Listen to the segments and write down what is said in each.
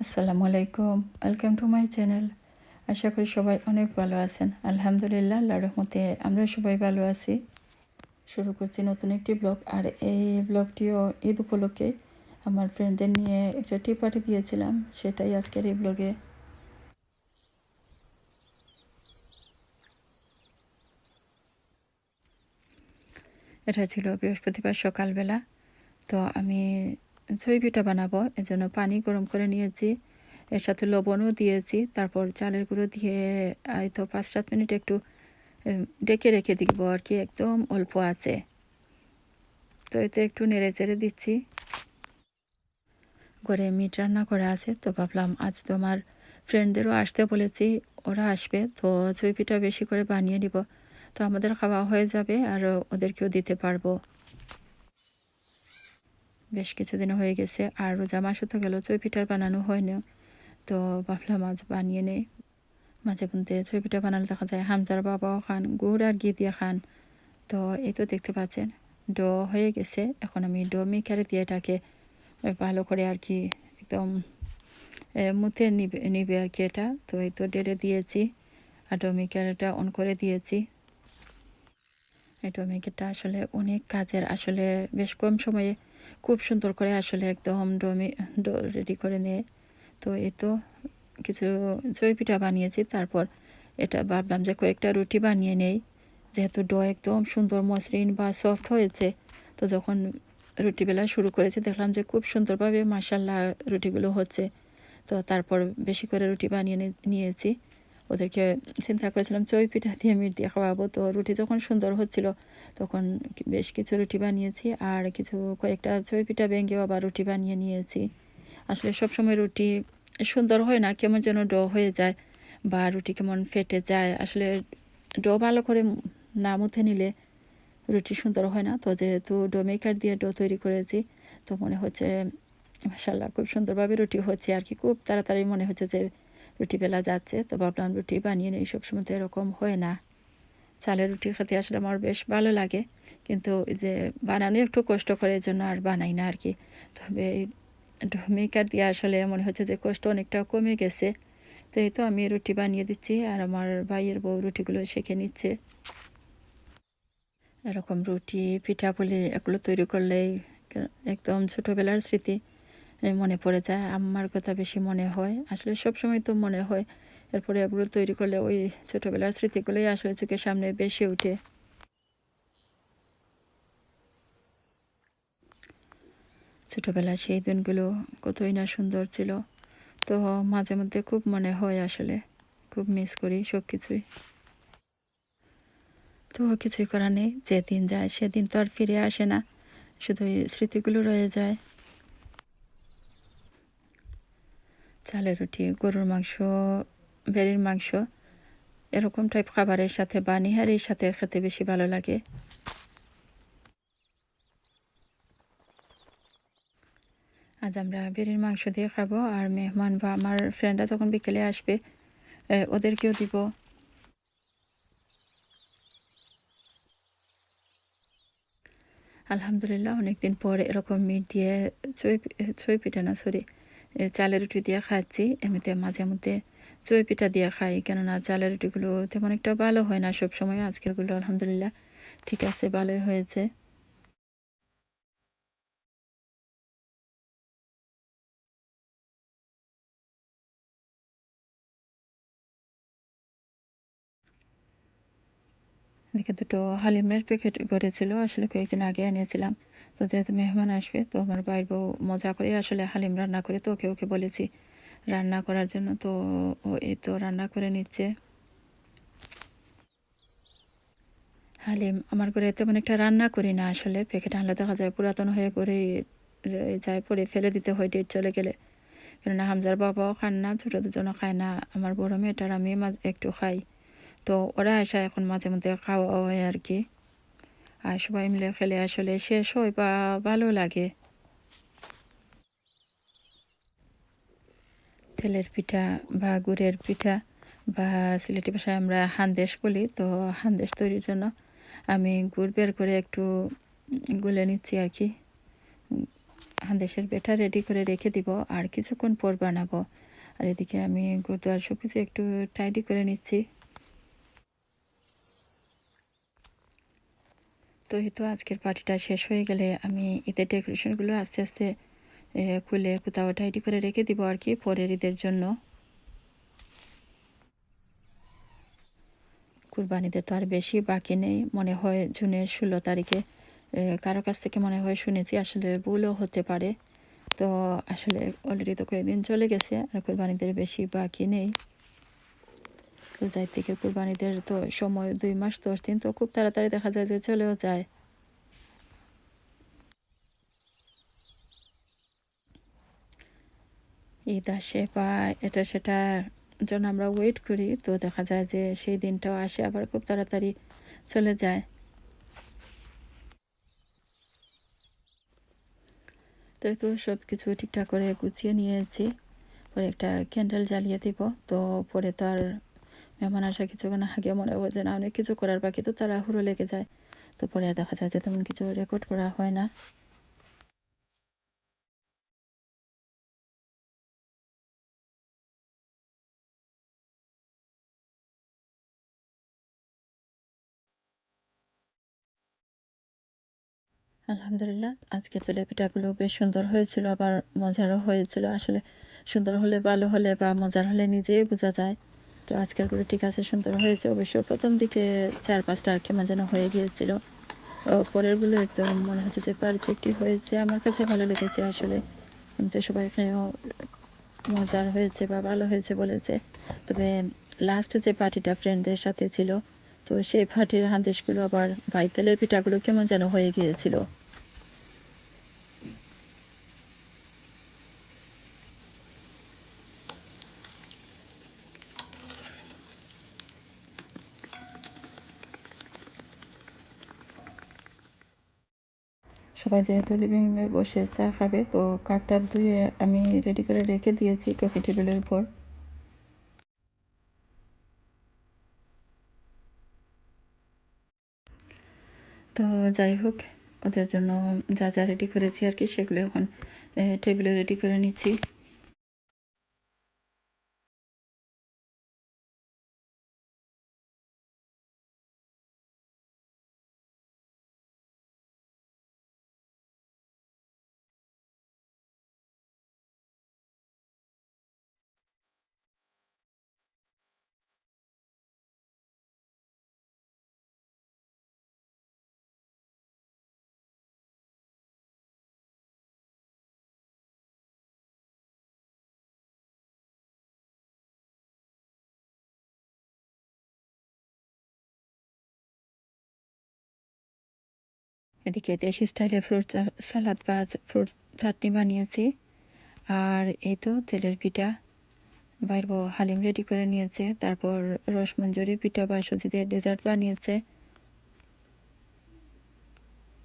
আসসালামু আলাইকুম। Welcome to my channel আশা করি সবাই অনেক ভালো আছেন। আলহামদুলিল্লাহ, আল্লাহর রহমতে আমরা সবাই ভালো আছি। শুরু করছি নতুন একটি ব্লগ আর এই ব্লগটিও ঈদ উপলক্ষে আমার ফ্রেন্ডদের নিয়ে একটা টি পার্টি দিয়েছিলাম। সেটাই আজকের এই ব্লগে এটা ছিল বৃহস্পতিবার সকালবেলা। তো আমি ঝুই পিঠা বানাবো, এজন্য পানি গরম করে নিয়েছি। এর সাথে লবণও দিয়েছি, তারপর চালের গুঁড়ো দিয়ে এই তো পাঁচ সাত মিনিট একটু ডেকে রেখে দিব আর কি, একদম অল্প আছে। তো এতে একটু নেড়ে চেড়ে দিচ্ছি। ঘরে মিট রান্না করা আছে, তো ভাবলাম আজ তো আমার ফ্রেন্ডদেরও আসতে বলেছি, ওরা আসবে, তো চুই পিঠা বেশি করে বানিয়ে নিব। তো আমাদের খাওয়া হয়ে যাবে আর ওদেরকেও দিতে পারব। বেশ কিছুদিন হয়ে গেছে আর রোজা মাসও তো গেল চই পিঠার বানানো হয় না তো বাফলা মাছ বানিয়ে নেই। মাঝে মধ্যে চই পিঠা বানালে দেখা যায় হামজার বাবাও খান, গুড় আর ঘি দিয়ে খান। তো এই তো দেখতে পাচ্ছেন, ডো হয়ে গেছে। এখন আমি ডো মেকারে দিয়ে এটাকে ভালো করে আর কি একদম মুতে নিবে নিবে আর কি এটা। তো এই তো ডেলে দিয়েছি আর ডো মেকারটা অন করে দিয়েছি। এই ডো মেকারটা আসলে অনেক কাজের, আসলে বেশ কম সময়ে খুব সুন্দর করে আসলে একদম ডোমি রেডি করে নিয়ে। তো এ তো কিছু চই পিঠা বানিয়েছি, তারপর এটা ভাবলাম যে কয়েকটা রুটি বানিয়ে নেই। যেহেতু ডো একদম সুন্দর মসৃণ বা সফট হয়েছে, তো যখন রুটি বেলা শুরু করেছি দেখলাম যে খুব সুন্দরভাবে মাসাল্লাহ রুটিগুলো হচ্ছে। তো তারপর বেশি করে রুটি বানিয়ে নিয়েছি। ওদেরকে চিন্তা করেছিলাম চই পিঠা দিয়ে মিট দিয়ে খাওয়াবো। তো রুটি যখন সুন্দর হচ্ছিল, তখন বেশ কিছু রুটি বানিয়েছি আর কিছু কয়েকটা চই পিঠা ভেঙেও আবার রুটি বানিয়ে নিয়েছি। আসলে সবসময় রুটি সুন্দর হয় না, কেমন যেন ড হয়ে যায় বা রুটি কেমন ফেটে যায়। আসলে ডো ভালো করে না মুথে নিলে রুটি সুন্দর হয় না। তো যেহেতু ডো মেকার দিয়ে ডো তৈরি করেছি, তো মনে হচ্ছে মাসাল্লাহ খুব সুন্দরভাবে রুটি হচ্ছে আর কি। খুব তাড়াতাড়ি মনে হচ্ছে যে রুটি বেলা যাচ্ছে, তো ভাবলাম রুটি বানিয়ে নেই, সবসময় তো এরকম হয় না। চালের রুটি খেতে আসলে আমার বেশ ভালো লাগে, কিন্তু যে বানানো একটু কষ্ট করে জন্য আর বানাই না আর কি তবে মেকার দিয়ে আসলে মনে হচ্ছে যে কষ্ট অনেকটা কমে গেছে। তো এই তো আমি রুটি বানিয়ে দিচ্ছি, আর আমার ভাইয়ের বউ রুটিগুলো শেখে নিচ্ছে। এরকম রুটি, পিঠা পুলি, এগুলো তৈরি করলেই একদম ছোটোবেলার স্মৃতি। মনে পড়ে যায় আমার কথা বেশি মনে হয়। আসলে সব সময় তো মনে হয়, এরপরে এগুলো তৈরি করলে ওই ছোটোবেলার স্মৃতিগুলোই আসলে চোখের সামনে বেশি উঠে ছোটোবেলার সেই দিনগুলো কতই না সুন্দর ছিল। তো মাঝে মধ্যে খুব মনে হয় আসলে, খুব মিস করি সব কিছুই তো কিছুই করার নেই, যেদিন যায় সেদিন তো আর ফিরে আসে না, শুধু স্মৃতিগুলো রয়ে যায়। চালের রুটি, গরুর মাংস বেরির মাংস, এরকম টাইপ খাবারের সাথে বা নিহারির সাথে খেতে বেশি ভালো লাগে। আজ আমরা বেরির মাংস দিয়ে খাব আর মেহমান বা আমার ফ্রেন্ডরা যখন বিকেলে আসবে ওদেরকেও দিব। আলহামদুলিল্লাহ, অনেকদিন পর এরকম মিট দিয়ে ছুঁই পিঠা না সরি চালের রুটি দিয়ে খাচ্ছি। এমনিতে মাঝে মধ্যে চই পিঠা দিয়ে খাই, কেননা চালের রুটিগুলো তেমন একটা ভালো হয় না সব সময় আজকেরগুলো আলহামদুলিল্লাহ ঠিক আছে, ভালোই হয়েছে। এদিকে দুটো হালিমের প্যাকেট করেছিল আসলে কয়েকদিন আগে এনেছিলাম। তো যেহেতু মেহমান আসবে, তো আমার বাইর বউ মজা করে আসলে হালিম রান্না করে তো ওকে ওকে বলেছি রান্না করার জন্য। তো ও এই তো রান্না করে নিচ্ছে। হালিম, আমার করে তেমন একটা রান্না করি না আসলে। প্যাকেট আনলে দেখা যায়, পুরাতন হয়ে করে যায় পরে ফেলে দিতে হয় ডেট চলে গেলে। কেননা হামজার বাবাও খান না, ছোটো দুজনও খায় না, আমার বড় মেয়েটার আমি একটু খাই। তো ওরা আসা এখন মাঝে মধ্যে খাওয়া হয় আর কি। আর সবাই মিলে খেলে আসলে শেষ হয় বা ভালো লাগে। তেলের পিঠা বা গুড়ের পিঠা বা সিলেটি ভাষায় আমরা হান্দেশ বলি, তো হান্দেশ তৈরির জন্য আমি গুড় বের করে একটু গুলে নিচ্ছি আর কি। হান্দেশের বেটা রেডি করে রেখে দিব আর কিছুক্ষণ পর বানাবো। আর এদিকে আমি গুরুদুয়ার সব কিছু একটু টাইডি করে নিচ্ছি। তো এই তো আজকের পার্টিটা শেষ হয়ে গেলে আমি ঈদের ডেকোরেশনগুলো আস্তে আস্তে খুলে কোথাও টাইডি করে রেখে দিব আর কি পরের ঈদের জন্য। কুরবানিতে তো আর বেশি বাকি নেই। মনে হয় জুনের ষোলো তারিখে কারও কাছ থেকে মনে হয় শুনেছি আসলে ভুলও হতে পারে। তো আসলে অলরেডি তো কয়েকদিন চলে গেছে আর কুরবানিদের বেশি বাকি নেই। রোজার থেকে কুরবানিদের তো সময় দুই মাস, দশ দিন তো খুব তাড়াতাড়ি দেখা যায় যে চলেও যায়। ঈদ আসে বা এটা সেটা জন্য আমরা ওয়েট করি, তো দেখা যায় যে সেই দিনটাও আসে, আবার খুব তাড়াতাড়ি চলে যায়। তো তো সব কিছু ঠিকঠাক করে গুছিয়ে নিয়েছি, পরে একটা ক্যান্ডেল জ্বালিয়ে দিব, তো পরে তো আর মেহমান আসা কিছুক্ষণ আগে মনে হয় যে না, অনেক কিছু করার বাকি, তো তাড়াহুড়ো লেগে যায়। তো পরে আর দেখা যায় যে তেমন কিছু রেকর্ড করা হয় না। আলহামদুলিল্লাহ, আজকের তেলে পিঠাগুলো বেশ সুন্দর হয়েছিল, আবার মজারও হয়েছিল। আসলে সুন্দর হলে ভালো হলে বা মজার হলে নিজেই বোঝা যায়। তো আজকেরগুলো ঠিক আছে, সুন্দর হয়েছে। অবশ্য প্রথম দিকে চার পাঁচটা কেমন যেন হয়ে গিয়েছিল। পরেরগুলো একদম মনে হচ্ছে যে পারফেক্টই হয়েছে। আমার কাছে ভালো লেগেছে আসলে। তো সবাই মজার হয়েছে বা ভালো হয়েছে বলেছে। তবে লাস্ট যে পার্টিটা ফ্রেন্ডদের সাথে ছিল, তো সেই পার্টির হান্দেশগুলো আবার ভাই তেলের পিঠাগুলো কেমন যেন হয়ে গিয়েছিল। সবাই যেহেতু লিভিং রুমে বসে চা খাবে, তো কাপটা ধুয়ে আমি রেডি করে রেখে দিয়েছি কফি টেবিলের উপর। তো যাই হোক, ওদের জন্য যা যা রেডি করেছি আর কি, সেগুলো এখন টেবিলে রেডি করে নিচ্ছি। এদিকে দেশি স্টাইলে ফ্রুট সালাদ বা ফ্রুট চাটনি বানিয়েছি। আর এই তো তেলের পিঠা। বাইর হালিম রেডি করে নিয়েছে। তারপর রসমঞ্জরি পিঠা বা সুজি দিয়ে ডেজার্ট বানিয়েছে।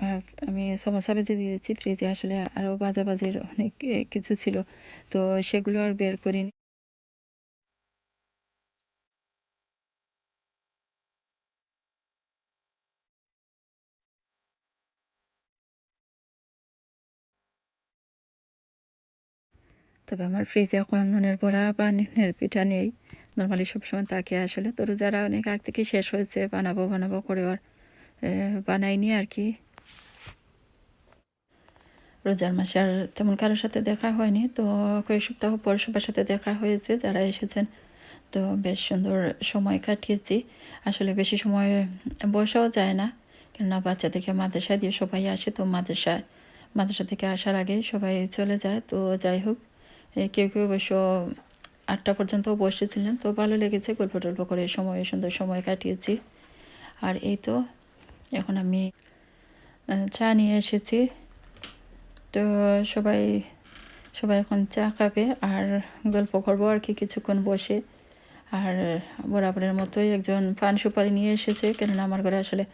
আর আমি সমোসা ভেজে দিয়েছি। ফ্রিজে আসলে আরও বাজাবাজির অনেক কিছু ছিল। তো সেগুলো আর বের করিনি। তবে আমার ফ্রিজে এখন নুনের বড়া বা নুনের পিঠা নেই। নর্মালি সবসময় তাকে আসলে। তো যারা অনেক আগ থেকে শেষ হয়েছে, বানাবো বানাবো করে আর বানাইনি আর কি। রোজার মাসে আর তেমন কারোর সাথে দেখা হয়নি। তো কয়েক সপ্তাহ পর সবার সাথে দেখা হয়েছে, যারা এসেছেন। তো বেশ সুন্দর সময় কাটিয়েছি। আসলে বেশি সময় বসাও যায় না। কেননা বাচ্চাদেরকে মাদ্রাসায় দিয়ে সবাই আসে। তো মাদ্রাসায় মাদ্রাসা থেকে আসার আগে সবাই চলে যায়। তো যাই হোক কেউ কেউ অবশ্য আটটা পর্যন্ত বসেছিলেন, তো ভালো লেগেছে গল্প টল্প করে সময়, সুন্দর সময় কাটিয়েছি। আর এই তো, এখন আমি চা নিয়ে এসেছি। তো সবাই সবাই এখন চা খাবে আর গল্প করব আর কি কিছুক্ষণ বসে। আর বরাবরের মতোই একজন পান সুপারি নিয়ে এসেছে, কেননা আমার ঘরে আসলে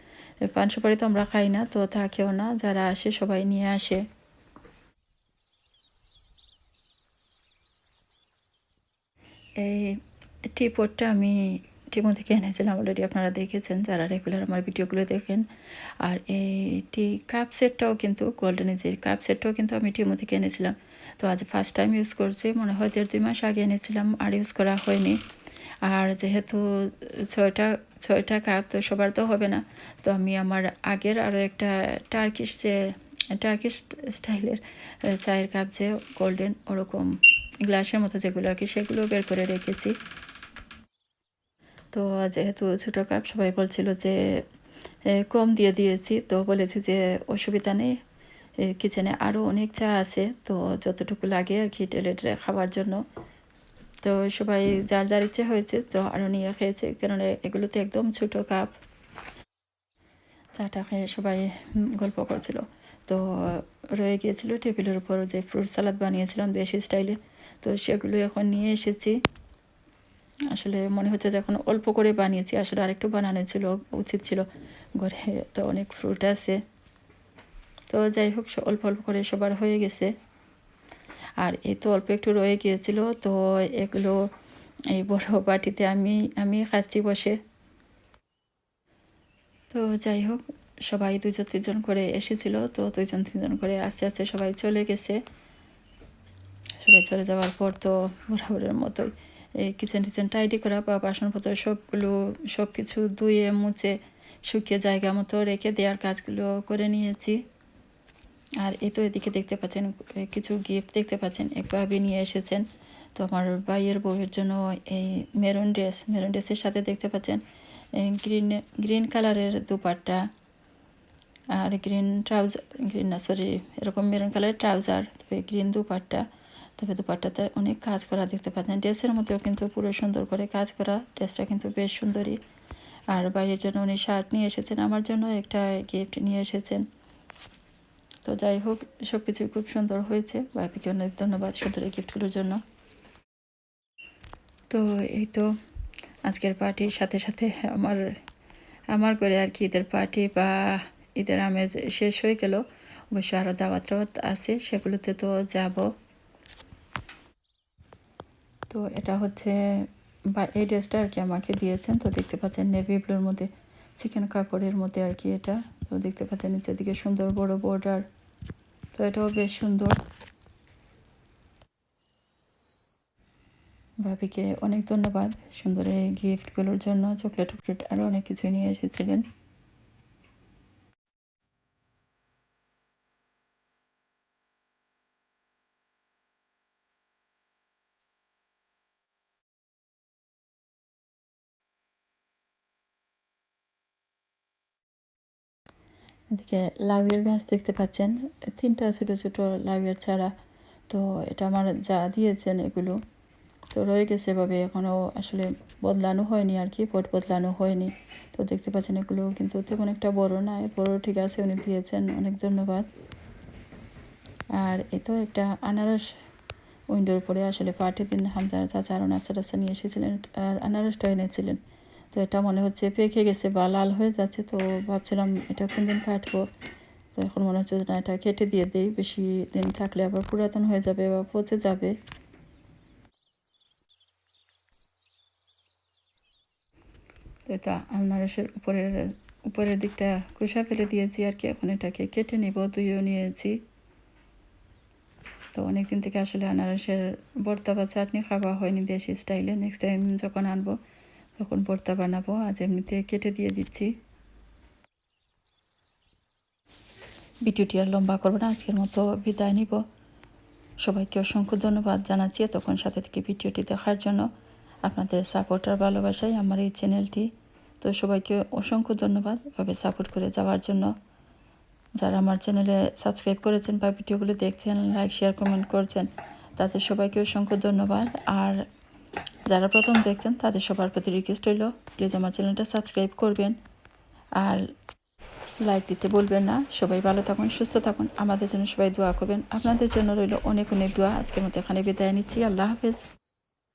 পান সুপারি তো আমরা খাই না, তো থাকেও না। যারা আসে সবাই নিয়ে আসে। এই টি পটটা আমি টিমো থেকে এনেছিলাম অলরেডি আপনারা দেখেছেন, যারা রেগুলার আমার ভিডিওগুলো দেখেন। আর এইটি কাপ সেটটাও কিন্তু গোল্ডেন ইজের কাপ সেটটাও কিন্তু আমি টিমো থেকে এনেছিলাম। তো আজ ফার্স্ট টাইম ইউজ করছি, মনে হয় দেড় দুই মাস আগে এনেছিলাম, আর ইউজ করা হয়নি। আর যেহেতু ছয়টা ছয়টা কাপ তো সবার তো হবে না, তো আমি আমার আগের আরও একটা টার্কিশ যে টার্কিশ স্টাইলের চায়ের কাপ যে গোল্ডেন ওরকম গ্লাসের মতো যেগুলো আর কি, সেগুলো বের করে রেখেছি। তো যেহেতু ছোটো কাপ সবাই বলছিল যে কম দিয়ে দিয়েছি। তো বলেছি যে, অসুবিধা নেই। কিচেনে আরও অনেক চা আছে। তো যতটুকু লাগে আর কি টেলেট খাওয়ার জন্য। তো সবাই যার যার ইচ্ছে হয়েছে, তো আরও নিয়ে খেয়েছে। কেননা এগুলো তো একদম ছোটো কাপ চাটা খেয়ে সবাই গল্প করছিল। তো রয়ে গিয়েছিল টেবিলের উপর যে ফ্রুট সালাদ বানিয়েছিলাম দেশি স্টাইলে তো সেগুলো এখন নিয়ে এসেছি। আসলে মনে হচ্ছে যে এখন অল্প করে বানিয়েছি, আসলে আরেকটু বানানো ছিল, উচিত ছিল। ঘরে তো অনেক ফ্রুট আছে। তো যাই হোক অল্প অল্প করে সবার হয়ে গেছে। আর এই তো অল্প একটু রয়ে গিয়েছিল, তো এগুলো এই বড় বাটিতে আমি আমি খাচ্ছি বসে। তো যাই হোক, সবাই দুজন তিনজন করে এসেছিল, তো দুজন তিনজন করে আস্তে আস্তে সবাই চলে গেছে। সবাই চলে যাওয়ার পর তো বরাবরের মতোই এই কিচেন টিচেন টাইডি করা, বা বাসনপত্র সবগুলো সব কিছু ধুয়ে, মুছে, শুকিয়ে জায়গা মতো রেখে দেওয়ার কাজগুলো করে নিয়েছি। আর এ তো এদিকে দেখতে পাচ্ছেন কিছু গিফট দেখতে পাচ্ছেন। এক ভাবি নিয়ে এসেছেন। তো আমার ভাইয়ের বউয়ের জন্য এই মেরুন ড্রেস মেরুন ড্রেসের সাথে দেখতে পাচ্ছেন। গ্রিন গ্রিন কালারের দুপাট্টা আর গ্রিন ট্রাউজার গ্রিন না সরি এরকম মেরুন কালারের ট্রাউজার তবে গ্রিন দুপাট্টা। তবে দুপাট্টাতে অনেক কাজ করা দেখতে পাচ্ছেন। ড্রেসের মধ্যেও কিন্তু পুরো সুন্দর করে কাজ করা ড্রেসটা কিন্তু বেশ সুন্দরই আর ভাইয়ের জন্য উনি শার্ট নিয়ে এসেছেন, আমার জন্য একটা গিফট নিয়ে এসেছেন। তো যাই হোক সব কিছুই খুব সুন্দর হয়েছে। ভাইকে অনেক ধন্যবাদ সুন্দর এই গিফটগুলোর জন্য। তো এই তো আজকের পার্টির সাথে সাথে আমার আমার করে আর কি ঈদের পার্টি বা ঈদের আমেজ শেষ হয়ে গেল। অবশ্য আরও দাওয়াত আছে, সেগুলোতে তো যাব। তো এটা হচ্ছে বা এই ড্রেসটা আর কি আমাকে দিয়েছেন। তো দেখতে পাচ্ছেন নেভি ব্লুর মধ্যে চিকেন কাপড়ের মধ্যে আর কি এটা। তো দেখতে পাচ্ছেন নিচের দিকে সুন্দর বড় বর্ডার তো এটাও বেশ সুন্দর। ভাবিকে অনেক ধন্যবাদ সুন্দর এই গিফটগুলোর জন্য। চকলেট টকলেট আরও অনেক কিছু নিয়ে এসেছিলেন। এদিকে লাউয়ের গাছ দেখতে পাচ্ছেন। তিনটা ছোটো ছোটো লাউয়ের চারা। তো এটা আমার যা দিয়েছেন এগুলো। তো রয়ে গেছে এভাবে। এখনও আসলে বদলানো হয়নি আর কি, পট বদলানো হয়নি। তো দেখতে পাচ্ছেন এগুলো কিন্তু তেমন একটা বড় না বড় ঠিক আছে উনি দিয়েছেন। অনেক ধন্যবাদ। আর এ তো একটা আনারস উইন্ডোর পরে আসলে পার্টির দিন হামদার চাচা আরও নাস্তা টাস্তা নিয়ে এসেছিলেন আর আনারসটা এনেছিলেন। তো এটা মনে হচ্ছে পেকে গেছে বা লাল হয়ে যাচ্ছে, তো ভাবছিলাম এটা কোন দিন কাটবো। তো এখন মনে হচ্ছে না, এটা কেটে দিয়ে দিই, বেশি দিন থাকলে আবার পুরাতন হয়ে যাবে বা পচে যাবে। এটা আনারসের উপরের উপরের দিকটা কুসা ফেলে দিয়েছি আর কি, এখন এটাকে কেটে নেব, ধুয়েও নিয়েছি। তো অনেক দিন থেকে আসলে আনারসের ভর্তা বা চাটনি খাওয়া হয়নি দেশি স্টাইলে নেক্সট টাইম যখন আনব। তখন ভর্তা বানাবো, আজ এমনিতে কেটে দিয়ে দিচ্ছি। ভিডিওটি আর লম্বা করব না, আজকের মতো বিদায় নিব। সবাইকে অসংখ্য ধন্যবাদ জানাচ্ছি তখন সাথে থেকে ভিডিওটি দেখার জন্য। আপনাদের সাপোর্ট আর ভালোবাসাই আমার এই চ্যানেলটি তো সবাইকে অসংখ্য ধন্যবাদ এভাবে সাপোর্ট করে যাওয়ার জন্য। যারা আমার চ্যানেলে সাবস্ক্রাইব করেছেন বা ভিডিওগুলো দেখছেন লাইক শেয়ার কমেন্ট করছেন, তাদের সবাইকে অসংখ্য ধন্যবাদ। আর যারা প্রথম দেখছেন, তাদের সবার প্রতি রিকোয়েস্ট হইল প্লিজ আমার চ্যানেলটা সাবস্ক্রাইব করবেন আর লাইক দিতে বলবেন না। সবাই ভালো থাকুন, সুস্থ থাকুন, আমাদের জন্য সবাই দোয়া করবেন। আপনাদের জন্য রইল অনেক অনেক দোয়া। আজকের মতো এখানে বিদায় নিচ্ছি। আল্লাহ হাফেজ।